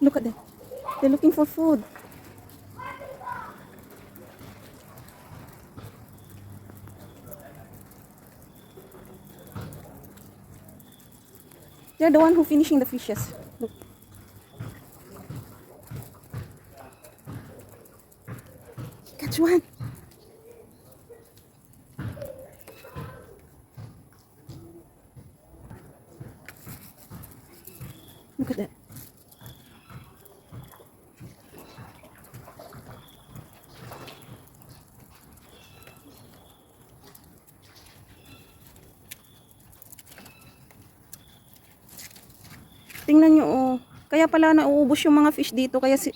Look at them. They're looking for food. They're the one who finishing the fishes. Look. Catch one. Look at that. Tingnan nyo, oh. Kaya pala nauubos yung mga fish dito. Kaya si-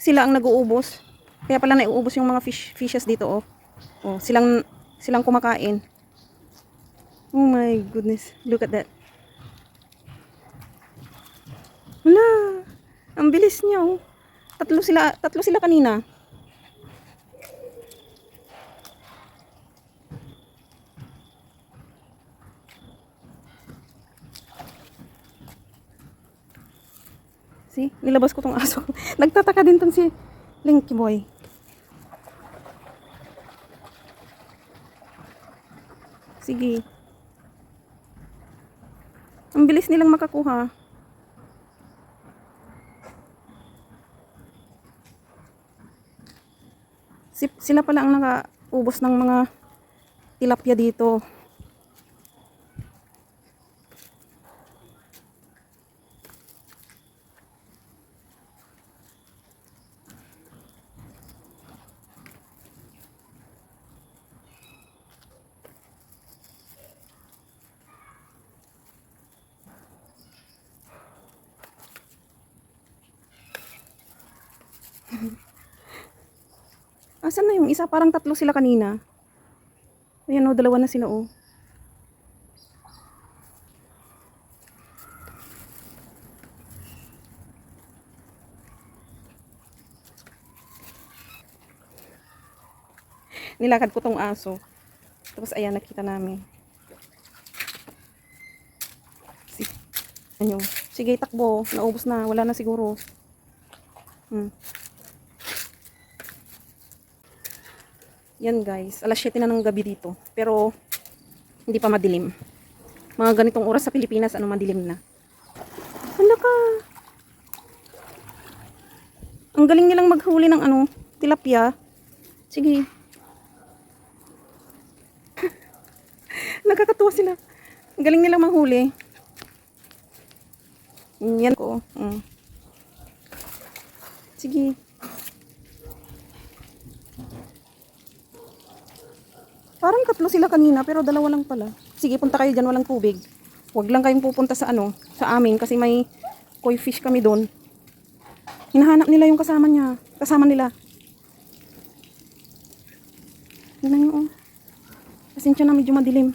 sila ang nag-uubos. Kaya pala nauubos yung mga fish fishes dito, oh. Oh, silang silang kumakain. Oh my goodness. Look at that. Wala. Ang bilis niya, oh. Tatlo sila, tatlo sila kanina. See? Nilabas ko tong aso. Nagtataka din tong si Linky Boy. Sige. Ang bilis nilang makakuha. Si, sila pala ang nakaubos ng mga tilapia dito. Asan na yung isa? Parang tatlo sila kanina. Ayan o, dalawa na sila o. Nilakad ko tong aso. Tapos ayan, nakita namin. Si ano, sige takbo, naubos na, wala na siguro. Hmm. Yan guys, alas 7 na ng gabi dito. Pero, hindi pa madilim. Mga ganitong oras sa Pilipinas, ano madilim na. Hala ka! Ang galing nilang maghuli ng ano, tilapia. Sige. Nakakatuwa sila. Ang galing nilang manghuli. Yan ko. Mm. Sige. Parang tatlo sila kanina pero dalawa lang pala. Sige, punta kayo dyan, walang tubig. Huwag lang kayong pupunta sa ano, sa amin kasi may koi fish kami doon. Hinahanap nila yung kasama niya. Kasama nila. Tingnan nyo, oh. Pasensya na medyo madilim.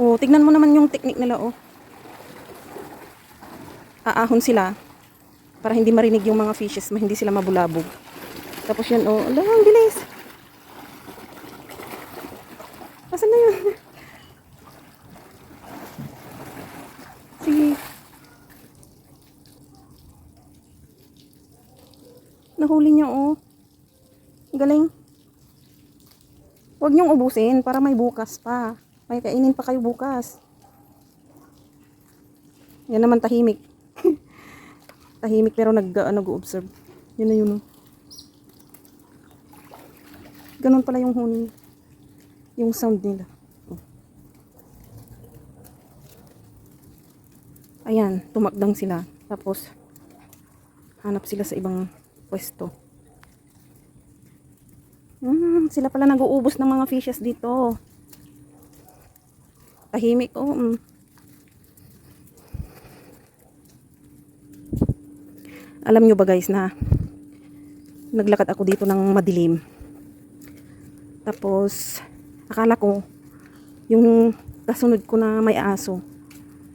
Oh, tignan mo naman yung technique nila, oh. Aahon sila para hindi marinig yung mga fishes, hindi sila mabulabog. Tapos yan, oh, ala, ang bilis. Asan na yun? Sige. Nahuli niya, oh. Galing. Huwag niyong ubusin para may bukas pa. May kainin pa kayo bukas. Yan naman tahimik. tahimik pero nag, uh, nag-observe. Yun na yun, oh. Ganun pala yung huni. Yung sound nila. Ayan, tumakdang sila. Tapos, hanap sila sa ibang pwesto. Hmm, sila pala nag-uubos ng mga fishes dito. Tahimik, oh. Mm. Alam nyo ba guys na naglakad ako dito ng madilim. Tapos, akala ko, yung kasunod ko na may aso,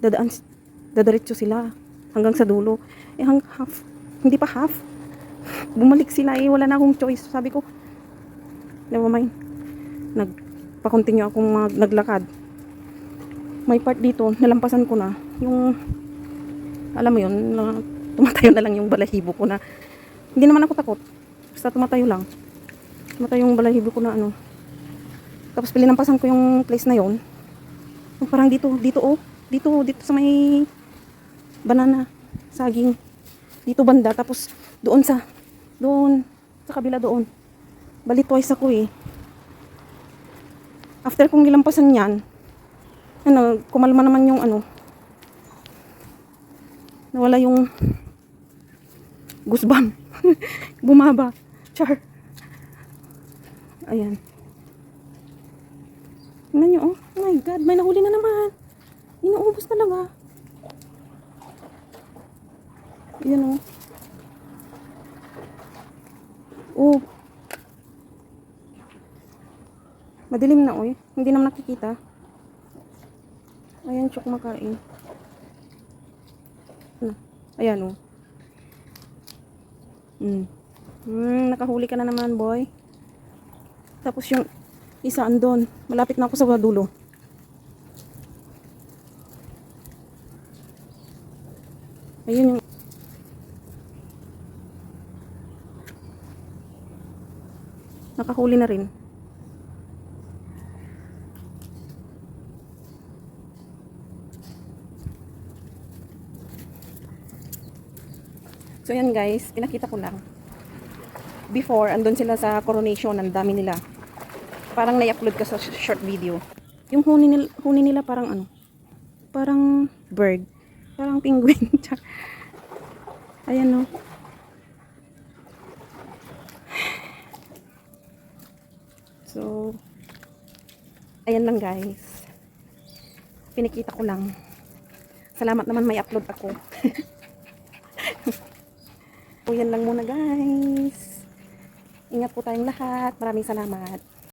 dadaan, dadaritso sila hanggang sa dulo. Eh, hang half, hindi pa half. Bumalik sila eh, wala na akong choice. Sabi ko, never mind. Nagpa-continue akong mag, naglakad. may part dito, nalampasan ko na. Yung, alam mo yun, na tumatayo na lang yung balahibo ko na, hindi naman ako takot. Basta tumatayo lang. Tumatayo yung balahibo ko na ano. Tapos pilinampasan ko yung place na yon. Yung parang dito, dito oh. Dito, dito sa may banana, saging. Dito banda, tapos doon sa, doon, sa kabila doon. Bali twice ako eh. After kong nilampasan yan, ano, kumalma naman yung ano, nawala yung goosebump. Bumaba. Char. Ayan. Tingnan nyo, oh. Oh my God, may nahuli na naman. Inuubos talaga. Ayan, oh. Oh. Madilim na, oy. Hindi naman nakikita. Ayan, siya kumakain. Ano? Ayan, oh. Hmm. Hmm, nakahuli ka na naman, boy. Tapos yung isa andon. Malapit na ako sa dulo. Ayun yung... Nakahuli na rin. So yan guys, pinakita ko lang. Before, andun sila sa coronation, ang dami nila. Parang na-upload ka sa sh- short video. Yung huni nila, huni nila parang ano, parang bird. Parang penguin. Ayan no. So, ayan lang guys. Pinikita ko lang. Salamat naman may upload ako. So, yan lang muna guys. Ingat po tayong lahat. Maraming salamat.